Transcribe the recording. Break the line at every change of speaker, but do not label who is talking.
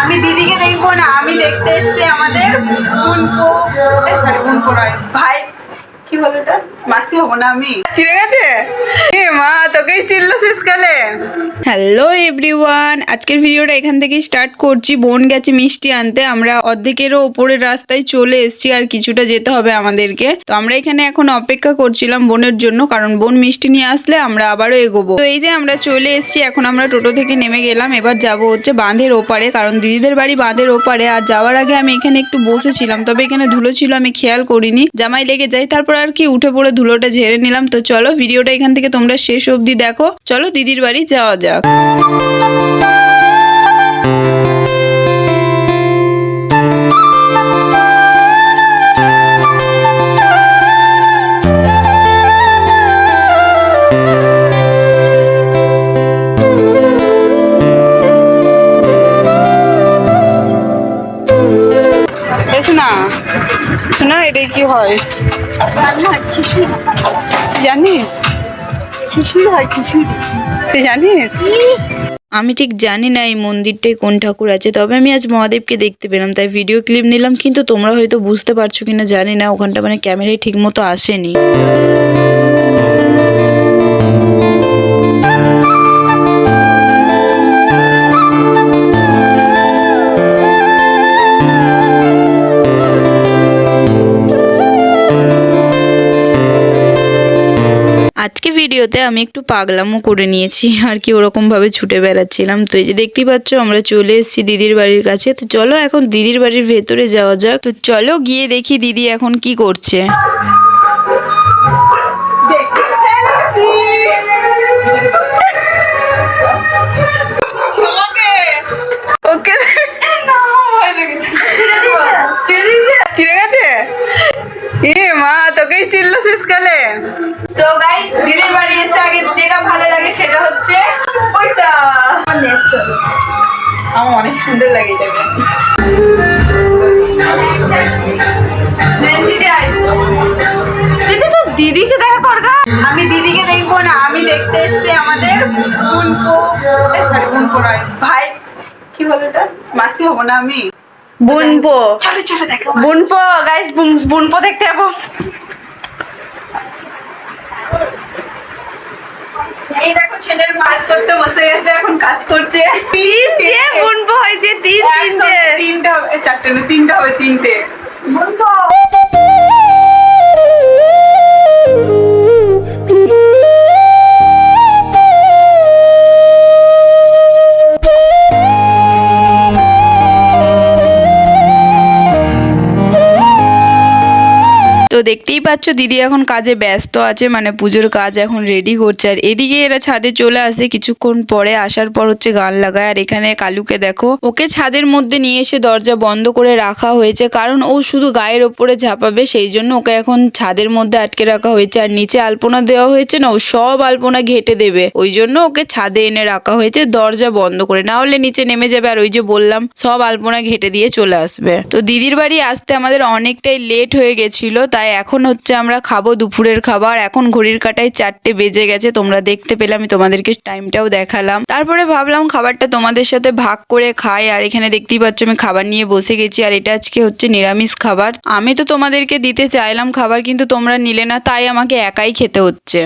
আমি দিদিকে দেখব না আমি দেখতে এসছি আমাদের বোনপো সরি বোনপো নয় ভাই কি বলে এটা মাসি হব না আমি? চিনে গেছে? এ মা, তোকেই চিনলো শেষকালে। হ্যালো এভরিওয়ান, আজকের ভিডিওটা এখান থেকেই স্টার্ট করছি। বোন গেছে মিষ্টি আনতে, আমরা অর্ধেকেরও ওপরের রাস্তায় চলে এসেছি আর কিছুটা যেতে হবে আমাদেরকে। তো আমরা এখানে এখন অপেক্ষা করছিলাম বোনের জন্য, কারণ বোন মিষ্টি নিয়ে আসলে আমরা আবারও এগোবো। তো এই যে আমরা চলে এসেছি, এখন আমরা টোটো থেকে নেমে গেলাম। এবার যাব হচ্ছে বাঁধের ওপারে, কারণ দিদিদের বাড়ি বাঁধের ওপারে। আর যাওয়ার আগে আমি এখানে একটু বসেছিলাম, তবে এখানে ধুলো ছিল, আমি খেয়াল করিনি। জামাই লেগে যাই তারপর আর কি উঠে পড়ে ধুলোটা ঝেড়ে নিলাম। তো চলো ভিডিওটা এখান থেকে তোমরা শেষ অবধি দেখো। চলো দিদির বাড়ি যাওয়া যাক। শোনা শোনা, এটাই কি হয় জানিস?
খিচুড়ি হয় খিচুড়ি।
তুই জানিস? আমি ঠিক জানি না এই মন্দিরটায় কোন ঠাকুর আছে তবে আমি আজ মহাদেবকে দেখতে পেলাম তাই ভিডিও ক্লিপ নিলাম কিন্তু তোমরা হয়তো বুঝতে পারছ কিনা জানি না ওখানটা মানে ক্যামেরায় ঠিক মতো আসেনি। আজকে ভিডিওতে আমি একটু পাগলামও করে নিয়েছি, আর কি ওরকমভাবে ছুটে বেড়াচ্ছিলাম। তো এই যে দেখতেই পাচ্ছ, আমরা চলে এসেছি দিদির বাড়ির কাছে। তো চলো এখন দিদির বাড়ির ভেতরে যাওয়া যাক। তো চলো গিয়ে দেখি দিদি এখন কি করছে। তোকেই চিনলো শেষকালে? তো গাইস দিদির বাড়ি এসে আগে যেটা ভালো লাগে সেটা হচ্ছে ওইটা। আমার অনেক সুন্দর লাগে এটাকে দিদি তো দিদিকে দেখা করগা আমি দিদিকে দেখব না আমি দেখতে এসেছি আমাদের বোনপো সরি বোনপো নয়। ভাই কি বলে এটা মাসি হব না আমি?
বুনপো
চলো চলো দেখো।
বুনপো গাইস বুনপো দেখতে যাব।
এই দেখো ছেলের কাজ করতে বসে গেছে এখন কাজ করছে।
তিনটে বুনবো হয়েছে তিন তিনটে
তিনটা হবে চারটে না তিনটে হবে তিনটে। তো দেখতেই পাচ্ছ দিদি এখন কাজে ব্যস্ত আছে মানে পুজোর কাজ এখন রেডি করছে। আর এদিকে এরা ছাদে চলে আসে, কিছুক্ষণ পরে আসার পর হচ্ছে গান লাগায়। আর এখানে কালুকে দেখো, ওকে ছাদের মধ্যে নিয়ে এসে দরজা বন্ধ করে রাখা হয়েছে, কারণ ও শুধু গায়ের ওপরে ঝাঁপাবে, সেই জন্য ওকে এখন ছাদের মধ্যে আটকে রাখা হয়েছে। আর নিচে আলপনা দেওয়া হয়েছে না, ও সব আলপনা ঘেটে দেবে। ওই জন্য ওকে ছাদে এনে রাখা হয়েছে, দরজা বন্ধ করে। না হলে নিচে নেমে যাবে, আর ওই যে বললাম, সব আলপনা ঘেটে দিয়ে চলে আসবে। তো দিদির বাড়ি আসতে আমাদের অনেকটাই লেট হয়ে গেছিল, তাই এখন হচ্ছে আমরা খাব দুপুরের খাবার। এখন ঘড়ির কাটায় চারটে বেজে গেছে, তোমরা দেখতে পেলে, আমি তোমাদেরকে টাইমটাও দেখালাম। তারপরে ভাবলাম খাবারটা তোমাদের সাথে ভাগ করে খাই, আর এখানে দেখতেই পাচ্ছ আমি খাবার নিয়ে বসে গেছি, আর এটা আজকে হচ্ছে নিরামিষ খাবার। আমি তো তোমাদেরকে দিতে চাইলাম খাবার, কিন্তু তোমরা নিলে না, তাই আমাকে একাই খেতে হচ্ছে।